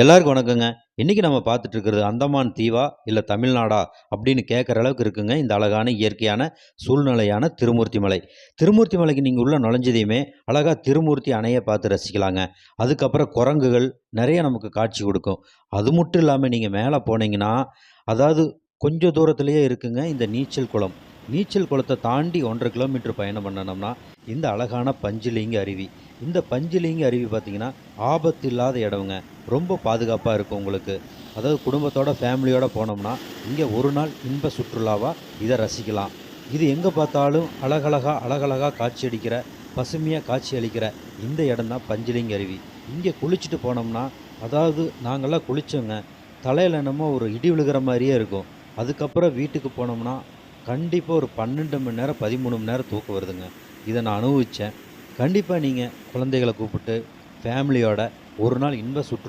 எல்லாருக்கும் வணக்கங்க. இன்றைக்கி நம்ம பார்த்துட்டு இருக்கிறது அந்தமான் தீவா? இல்லை தமிழ்நாடா? அப்படின்னு கேட்குற அளவுக்கு இருக்குங்க இந்த அழகான இயற்கையான சூழ்நிலையான திருமூர்த்தி மலை. திருமூர்த்தி மலைக்கு நீங்கள் உள்ளே நுழைஞ்சதையுமே அழகா திருமூர்த்தி அணையை பார்த்து ரசிக்கலாங்க. அதுக்கப்புறம் குரங்குகள் நிறைய நமக்கு காட்சி கொடுக்கும் அது மட்டும் இல்லாமல் நீங்கள் மேலே போனீங்கன்னா, அதாவது கொஞ்சம் தூரத்துலேயே இருக்குங்க இந்த நீச்சல் குளம். நீச்சல் குளத்தை தாண்டி 1 1/2 கிலோமீட்டர் பயணம் பண்ணணும்னா இந்த அழகான பஞ்சுலிங்க அருவி. இந்த பஞ்சுலிங்க அருவி பார்த்திங்கன்னா ஆபத்து இல்லாத இடம்ங்க. ரொம்ப பாதுகாப்பாக இருக்கும் உங்களுக்கு. அதாவது குடும்பத்தோட, ஃபேமிலியோடு போனோம்னா, இங்கே ஒரு நாள் இன்ப சுற்றுலாவாக இதை ரசிக்கலாம். இது எங்கே பார்த்தாலும் அழகழகா அழகழகா பசுமையாக காட்சி அளிக்கிற இந்த இடம் தான் பஞ்சலிங்க அருவி. இங்கே குளிச்சுட்டு போனோம்னா, அதாவது நாங்கள்லாம் குளித்தோங்க தலையில் என்னமோ ஒரு இடி விழுகிற மாதிரியே இருக்கும். அதுக்கப்புறம் வீட்டுக்கு போனோம்னா, கண்டிப்பாக ஒரு 12 மணி நேரம், 13 மணி நேரம் தூக்கம் வருதுங்க. இதை நான் அனுபவித்தேன் கண்டிப்பாக நீங்கள் குழந்தைகளை கூப்பிட்டு, ஃபேமிலியோட ஒரு நாள் இன்ப சுற்று